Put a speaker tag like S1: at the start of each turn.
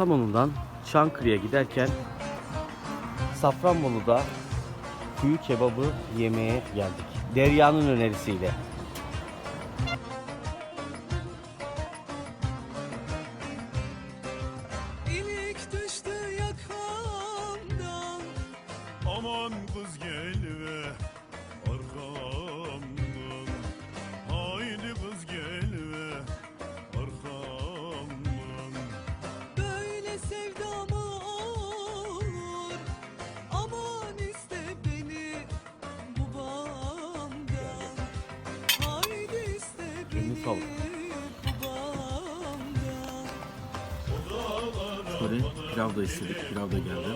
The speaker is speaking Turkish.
S1: Kastamonu'dan Çankırı'ya giderken Safranbolu'da kuyu kebabı yemeye geldik. Derya'nın önerisiyle.
S2: İlik düştü yakamdan
S3: Aman kız gel ve
S2: Bu bağımdan
S4: Sonra pilav da istedik. Pilav da geldi.